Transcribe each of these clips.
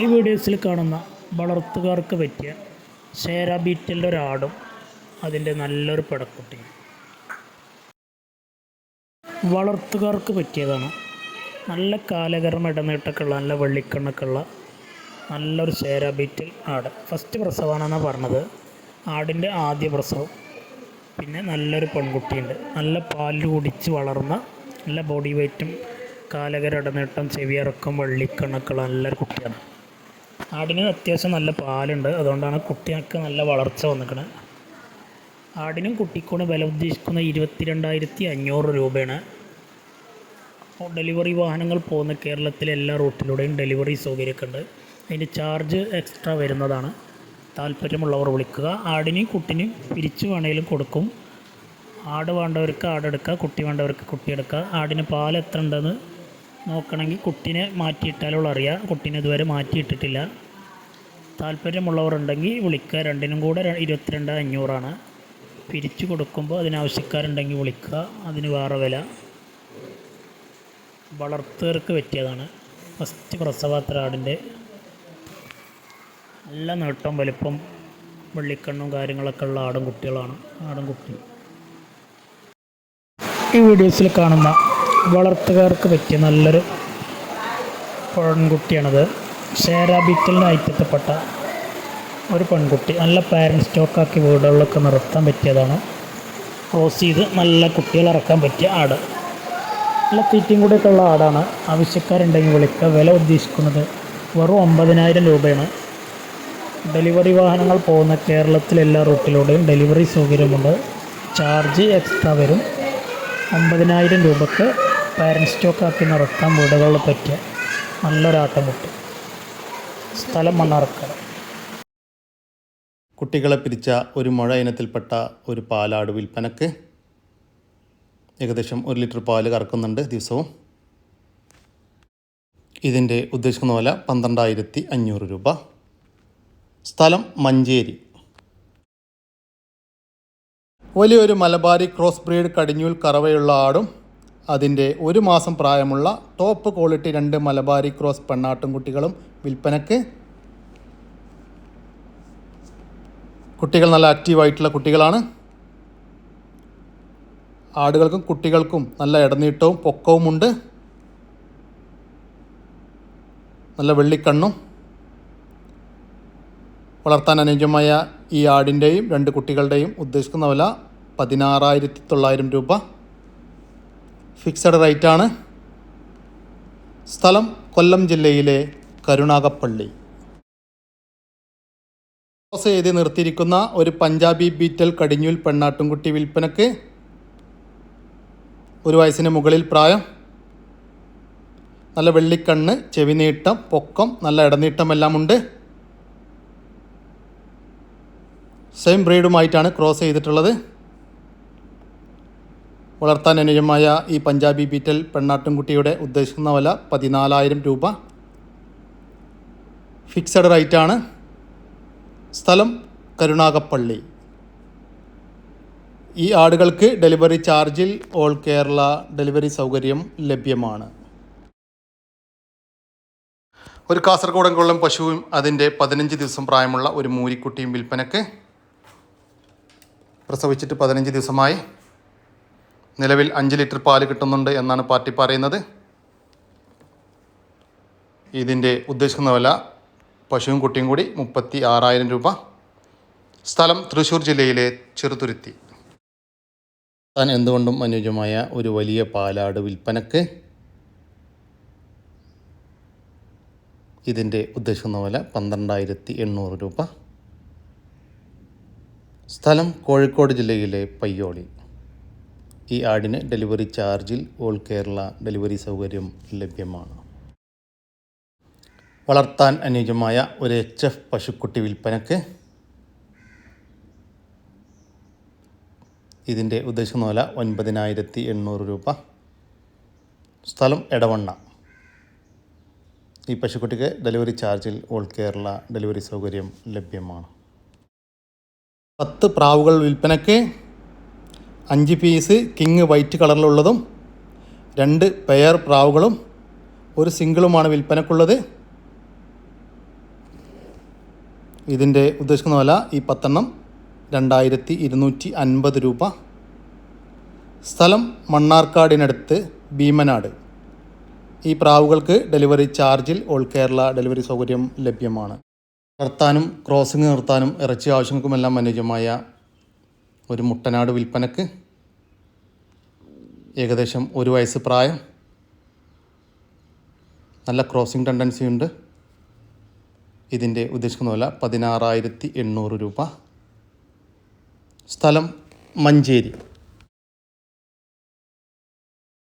ഈ വീഡിയോസിൽ കാണുന്ന വളർത്തുകാർക്ക് പറ്റിയ ഷേര ബീറ്റലിന്റെ ഒരാടും അതിന്റെ നല്ലൊരു പടക്കുട്ടിയും. വളർത്തുകാർക്ക് പറ്റിയതാണ്. നല്ല കാലകരം ഇടനീട്ടൊക്കെയുള്ള നല്ല വെള്ളിക്കണ്ണൊക്കെ ഉള്ള നല്ലൊരു ഷേര ബീറ്റൽ ആട്. ഫസ്റ്റ് പ്രസവമാണെന്നാണ് പറഞ്ഞത്. ആടിന്റെ ആദ്യ പ്രസവം. പിന്നെ നല്ലൊരു പെൺകുട്ടിയുണ്ട്. നല്ല പാൽ കുടിച്ച് വളർന്ന നല്ല ബോഡി വെയ്റ്റും കാലകരം ഇടനീട്ടം ചെവിയിറക്കം വെള്ളിക്കണ്ണൊക്കെ ഉള്ള നല്ലൊരു കുട്ടിയാണ്. ആടിന് അത്യാവശ്യം നല്ല പാലുണ്ട്. അതുകൊണ്ടാണ് കുട്ടികൾക്ക് നല്ല വളർച്ച വന്നിരിക്കുന്നത് ആടിനും കുട്ടിക്കൂടെ വില ഉദ്ദേശിക്കുന്ന ഇരുപത്തി രണ്ടായിരത്തി അഞ്ഞൂറ് രൂപയാണ് ഡെലിവറി വാഹനങ്ങൾ പോകുന്ന കേരളത്തിലെ എല്ലാ റൂട്ടിലൂടെയും ഡെലിവറി സൗകര്യമൊക്കെ ഉണ്ട്. അതിന്റെ ചാർജ് എക്സ്ട്രാ വരുന്നതാണ്. താല്പര്യമുള്ളവർ വിളിക്കുക. ആടിനെയും കുട്ടിനെയും പിരിച്ചു വേണമെങ്കിലും കൊടുക്കും. ആട് വേണ്ടവർക്ക് ആടെടുക്കുക കുട്ടി വേണ്ടവർക്ക് കുട്ടി എടുക്കുക. ആടിന് പാൽ എത്ര ഉണ്ടെന്ന് നോക്കണമെങ്കിൽ കുട്ടീനെ മാറ്റിയിട്ടാലുള്ള അറിയാം കുട്ടീനെ ഇതുവരെ മാറ്റിയിട്ടിട്ടില്ല. താല്പര്യമുള്ളവർ ഉണ്ടെങ്കിൽ വിളിക്കുക. രണ്ടിനും കൂടെ ഇരുപത്തിരണ്ട് അഞ്ഞൂറാണ്. പിരിച്ചു കൊടുക്കുമ്പോൾ അതിനാവശ്യക്കാരുണ്ടെങ്കിൽ വിളിക്കുക. അതിന് വേറെ വില. വളർത്തുകാർക്ക് പറ്റിയതാണ്. ഫസ്റ്റ് പ്രസവാത്രാടിന്റെ നല്ല നീട്ടം വലിപ്പം വെള്ളിക്കണ്ണും കാര്യങ്ങളൊക്കെ ഉള്ള ആടും കുട്ടികളാണ്. ആടും കുട്ടി. ഈ വീഡിയോസിൽ കാണുന്ന വളർത്തുകാർക്ക് പറ്റിയ നല്ലൊരു പെൺകുട്ടിയാണത്. ഷേര ബീറ്റലിന് ഐറ്റത്തിൽപ്പെട്ട ഒരു പെൺകുട്ടി നല്ല പാരൻസ് സ്റ്റോക്കാക്കി വീടുകളിലൊക്കെ നിർത്താൻ പറ്റിയതാണ്. ക്രോസ് ചെയ്ത് നല്ല കുട്ടികൾ ഇറക്കാൻ പറ്റിയ ആട്. നല്ല തീറ്റയും കൂടെയൊക്കെ ഉള്ള ആടാണ്. ആവശ്യക്കാരുണ്ടെങ്കിൽ വിളിക്കുക. വില ഉദ്ദേശിക്കുന്നത് വെറും ഒമ്പതിനായിരം രൂപയാണ്. ഡെലിവറി വാഹനങ്ങൾ പോകുന്ന കേരളത്തിലെ എല്ലാ റൂട്ടിലൂടെയും ഡെലിവറി സൗകര്യമുണ്ട്. ചാർജ് എക്സ്ട്രാ വരും. ഒമ്പതിനായിരം രൂപക്ക് പാരൻസ് സ്റ്റോക്കാക്കി നിർത്താൻ വീടുകളിൽ പറ്റിയ നല്ലൊരാട്ടം കുട്ടി. സ്ഥലം മണ്ണാർക്കാട് കുട്ടികളെ പിരിച്ച ഒരു മുഴ ഇനത്തിൽപ്പെട്ട ഒരു പാലാട് വിൽപ്പനക്ക് ഏകദേശം ഒരു ലിറ്റർ പാൽ കറക്കുന്നുണ്ട് ദിവസവും. ഇതിന്റെ ഉദ്ദേശിക്കുന്ന വില പന്ത്രണ്ടായിരത്തി അഞ്ഞൂറ് രൂപ. സ്ഥലം മഞ്ചേരി. വലിയൊരു മലബാരി ക്രോസ് ബ്രീഡ് കടിഞ്ഞൂൽ കറവയുള്ള ആടും അതിന്റെ ഒരു മാസം പ്രായമുള്ള ടോപ്പ് ക്വാളിറ്റി രണ്ട് മലബാരി ക്രോസ് പെണ്ണാട്ടും കുട്ടികളും വിൽപ്പനക്ക്. കുട്ടികൾ നല്ല ആക്റ്റീവായിട്ടുള്ള കുട്ടികളാണ്. ആടുകൾക്കും കുട്ടികൾക്കും നല്ല ഇടനീട്ടവും പൊക്കവുമുണ്ട്. നല്ല വെള്ളിക്കണ്ണും. വളർത്താൻ അനുയോജ്യമായ ഈ ആടിന്റെയും രണ്ട് കുട്ടികളുടെയും ഉദ്ദേശിക്കുന്ന വില പതിനാറായിരത്തി തൊള്ളായിരം രൂപ. ഫിക്സഡ് റേറ്റാണ്. സ്ഥലം കൊല്ലം ജില്ലയിലെ കരുണാകപ്പള്ളി. എഴുതി നിർത്തിയിരിക്കുന്ന ഒരു പഞ്ചാബി ബീറ്റൽ കടിഞ്ഞൂൽ പെണ്ണാട്ടുംകുട്ടി വിൽപ്പനക്ക് ഒരു വയസ്സിന് മുകളിൽ പ്രായം. നല്ല വെള്ളിക്കണ്ണ് ചെവിനീട്ടം പൊക്കം നല്ല ഇടനീട്ടമെല്ലാം ഉണ്ട് സെയിം ബ്രീഡുമായിട്ടാണ് ക്രോസ് ചെയ്തിട്ടുള്ളത്. വളർത്താൻ അനുയോജ്യമായ ഈ പഞ്ചാബി ബീറ്റൽ പെണ്ണാട്ടുംകുട്ടിയുടെ ഉദ്ദേശിക്കുന്ന വില പതിനാലായിരം രൂപ. ഫിക്സഡ് റൈറ്റാണ്. സ്ഥലം കരുണാകപ്പള്ളി ഈ ആടുകൾക്ക് ഡെലിവറി ചാർജിൽ ഓൾ കേരള ഡെലിവറി സൗകര്യം ലഭ്യമാണ്. ഒരു കാസർഗോഡൻ കൊള്ളം പശുവും അതിന്റെ പതിനഞ്ച് ദിവസം പ്രായമുള്ള ഒരു മൂരിക്കുട്ടിയും വിൽപ്പനക്ക് പ്രസവിച്ചിട്ട് പതിനഞ്ച് ദിവസമായി. നിലവിൽ അഞ്ച് ലിറ്റർ പാൽ കിട്ടുന്നുണ്ട് എന്നാണ് പാർട്ടി പറയുന്നത്. ഇതിന്റെ ഉദ്ദേശിക്കുന്ന വില പശുവും കുട്ടിയും കൂടി മുപ്പത്തി ആറായിരം രൂപ സ്ഥലം തൃശ്ശൂർ ജില്ലയിലെ ചെറുതുരുത്തി. താൻ എന്തുകൊണ്ടും അനുയോജ്യമായ ഒരു വലിയ പാലാട് വിൽപ്പനക്ക് ഇതിന്റെ ഉദ്ദേശിക്കുന്ന വില പന്ത്രണ്ടായിരത്തി എണ്ണൂറ് രൂപ. സ്ഥലം കോഴിക്കോട് ജില്ലയിലെ പയ്യോളി. ഈ ആടിന് ഡെലിവറി ചാർജിൽ ഓൾ കേരള ഡെലിവറി സൗകര്യം ലഭ്യമാണ്. വളർത്താൻ അനുയോജ്യമായ ഒരു എച്ച് എഫ് പശുക്കുട്ടി വിൽപ്പനക്ക് ഇതിന്റെ ഉദ്ദേശിക്കുന്ന വില ഒൻപതിനായിരത്തി എണ്ണൂറ് രൂപ. സ്ഥലം എടവണ്ണ. ഈ പശുക്കുട്ടിക്ക് ഡെലിവറി ചാർജിൽ ഓൾ കേരള ഡെലിവറി സൗകര്യം ലഭ്യമാണ്. പത്ത് പ്രാവുകൾ വിൽപ്പനയ്ക്ക് അഞ്ച് പീസ് കിങ് വൈറ്റ് കളറിലുള്ളതും രണ്ട് പെയർ പ്രാവുകളും ഒരു സിംഗിളുമാണ് വിൽപ്പനക്കുള്ളത്. ഇതിന്റെ ഉദ്ദേശിക്കുന്ന വില ഈ പത്തെണ്ണം രണ്ടായിരത്തി ഇരുന്നൂറ്റി അൻപത് രൂപ. സ്ഥലം മണ്ണാർക്കാടിനടുത്ത് ഭീമനാട്. ഈ പ്രാവുകൾക്ക് ഡെലിവറി ചാർജിൽ ഓൾ കേരള ഡെലിവറി സൗകര്യം ലഭ്യമാണ്. നിർത്താനും ക്രോസിംഗ് നിർത്താനും ഇറച്ചി ആവശ്യങ്ങൾക്കുമെല്ലാം അനുയോജ്യമായ ഒരു മുട്ടനാട് വിൽപ്പനക്ക് ഏകദേശം ഒരു വയസ്സ് പ്രായം. നല്ല ക്രോസിംഗ് ടെൻഡൻസി ഉണ്ട് ഇതിന്റെ ഉദ്ദേശിക്കുന്ന വില പതിനാറായിരത്തി എണ്ണൂറ് രൂപ. സ്ഥലം മഞ്ചേരി.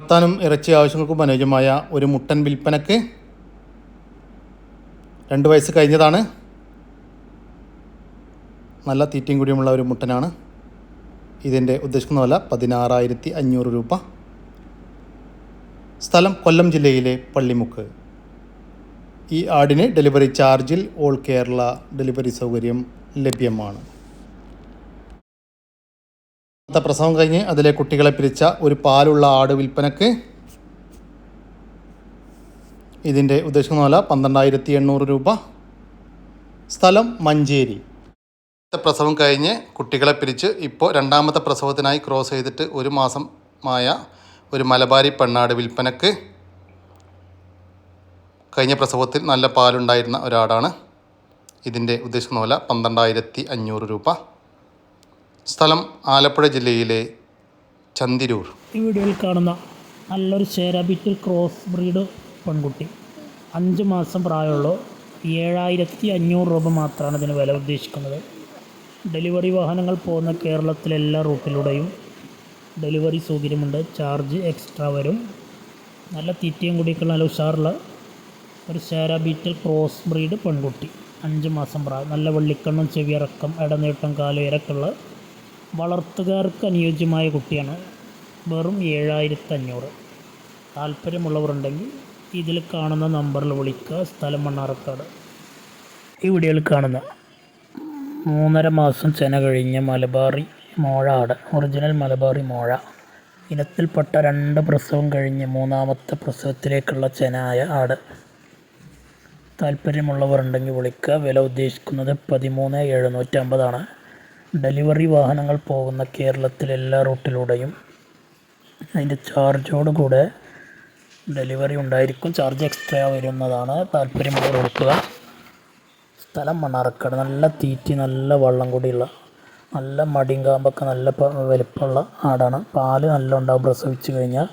നിർത്താനും ഇറച്ചി ആവശ്യങ്ങൾക്കും അനുയോജ്യമായ ഒരു മുട്ടൻ വിൽപ്പനക്ക് രണ്ട് വയസ്സ് കഴിഞ്ഞതാണ്. നല്ല തീറ്റയും കൂടിയുമുള്ള ഒരു മുട്ടനാണ്. ഇതിന്റെ ഉദ്ദേശിക്കുന്ന വില പതിനാറായിരത്തി അഞ്ഞൂറ് രൂപ. സ്ഥലം കൊല്ലം ജില്ലയിലെ പള്ളിമുക്ക്. ഈ ആടിന് ഡെലിവറി ചാർജിൽ ഓൾ കേരള ഡെലിവറി സൗകര്യം ലഭ്യമാണ്. അടുത്ത പ്രസവം കഴിഞ്ഞ് അതിലെ കുട്ടികളെ പിരിച്ച ഒരു പാലുള്ള ആട് വിൽപ്പനക്ക് ഇതിന്റെ ഉദ്ദേശിക്കുന്ന വില പന്ത്രണ്ടായിരത്തി എണ്ണൂറ് രൂപ. സ്ഥലം മഞ്ചേരി. പ്രസവം കഴിഞ്ഞ് കുട്ടികളെ പിരിച്ച് ഇപ്പോൾ രണ്ടാമത്തെ പ്രസവത്തിനായി ക്രോസ് ചെയ്തിട്ട് ഒരു മാസമായ ഒരു മലബാരി പെണ്ണാട് വിൽപ്പനക്ക് കഴിഞ്ഞ പ്രസവത്തിൽ നല്ല പാലുണ്ടായിരുന്ന ഒരാടാണ്. ഇതിന്റെ ഉദ്ദേശിക്കുന്ന വില പന്ത്രണ്ടായിരത്തി അഞ്ഞൂറ് രൂപ. സ്ഥലം ആലപ്പുഴ ജില്ലയിലെ ചന്തിരൂർ. ഈ വീഡിയോയിൽ കാണുന്ന നല്ലൊരു ചേരാബിറ്റിൽ ക്രോസ് ബ്രീഡ് പെൺകുട്ടി. അഞ്ച് മാസം പ്രായമുള്ളൂ. ഏഴായിരത്തി അഞ്ഞൂറ് രൂപ മാത്രമാണ് ഇതിന് വില ഉദ്ദേശിക്കുന്നത്. ഡെലിവറി വാഹനങ്ങൾ പോകുന്ന കേരളത്തിലെ എല്ലാ റൂട്ടിലൂടെയും ഡെലിവറി സൗകര്യമുണ്ട്. ചാർജ് എക്സ്ട്രാ വരും. നല്ല തീറ്റയും കൂടിയൊക്കെ നല്ല ഉഷാറുള്ള ഒരു ബീറ്റൽ ക്രോസ് ബ്രീഡ് പെൺകുട്ടി. അഞ്ച് മാസം പ്രായം. നല്ല വെള്ളിക്കണ്ണും ചെവിയിറക്കം ഇടനീട്ടം കാലുയരക്കുള്ള വളർത്തുകാർക്ക് അനുയോജ്യമായ കുട്ടിയാണ്. വെറും ഏഴായിരത്തി അഞ്ഞൂറ് താല്പര്യമുള്ളവരുണ്ടെങ്കിൽ ഇതിൽ കാണുന്ന നമ്പറിൽ വിളിക്കുക. സ്ഥലം മണ്ണാർക്കാട്. ഈ വീഡിയോയിൽ കാണുന്ന മൂന്നര മാസം ചെന കഴിഞ്ഞ മലബാറി മോഴ ആട് ഒറിജിനൽ മലബാറി മോഴ ഇനത്തിൽപ്പെട്ട രണ്ട് പ്രസവം കഴിഞ്ഞ് മൂന്നാമത്തെ പ്രസവത്തിലേക്കുള്ള ചെനായ ആട് താല്പര്യമുള്ളവരുണ്ടെങ്കിൽ വിളിക്കുക. വില ഉദ്ദേശിക്കുന്നത് പതിമൂന്ന് എഴുന്നൂറ്റമ്പതാണ്. ഡെലിവറി വാഹനങ്ങൾ പോകുന്ന കേരളത്തിലെ എല്ലാ റൂട്ടിലൂടെയും അതിന്റെ ചാർജോട് കൂടെ ഡെലിവറി ഉണ്ടായിരിക്കും. ചാർജ് എക്സ്ട്രാ വരുന്നതാണ്. താല്പര്യമുള്ളവർ വിളിക്കുക. സ്ഥലം മണ്ണാർക്കാട്. നല്ല തീറ്റി നല്ല വള്ളം കൂടിയുള്ള നല്ല മടിയും കാമ്പൊക്കെ നല്ല വലിപ്പമുള്ള ആടാണ്. പാൽ നല്ല ഉണ്ടാവും. പ്രസവിച്ചു കഴിഞ്ഞാൽ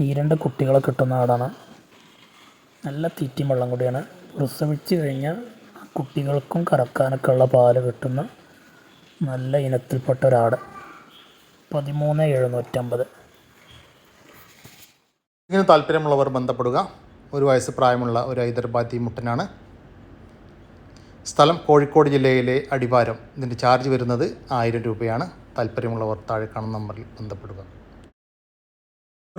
ഈ രണ്ട് കുട്ടികളെ കിട്ടുന്ന ആടാണ്. നല്ല തീറ്റിയും വെള്ളം കൂടിയാണ്. പ്രസവിച്ച് കഴിഞ്ഞാൽ കുട്ടികൾക്കും കറക്കാനൊക്കെ ഉള്ള പാൽ കിട്ടുന്ന നല്ല ഇനത്തിൽപ്പെട്ട ഒരാട്. പതിമൂന്ന് എഴുന്നൂറ്റമ്പത്. ഇതിന് താല്പര്യമുള്ളവർ ബന്ധപ്പെടുക. ഒരു വയസ്സ് പ്രായമുള്ള ഒരു ഹൈദരാബാദി മുട്ടനാണ്. സ്ഥലം കോഴിക്കോട് ജില്ലയിലെ അടിവാരം. ഇതിന്റെ ചാർജ് വരുന്നത് ആയിരം രൂപയാണ്. താല്പര്യമുള്ളവർ താഴെ കാണുന്ന നമ്പറിൽ ബന്ധപ്പെടുക.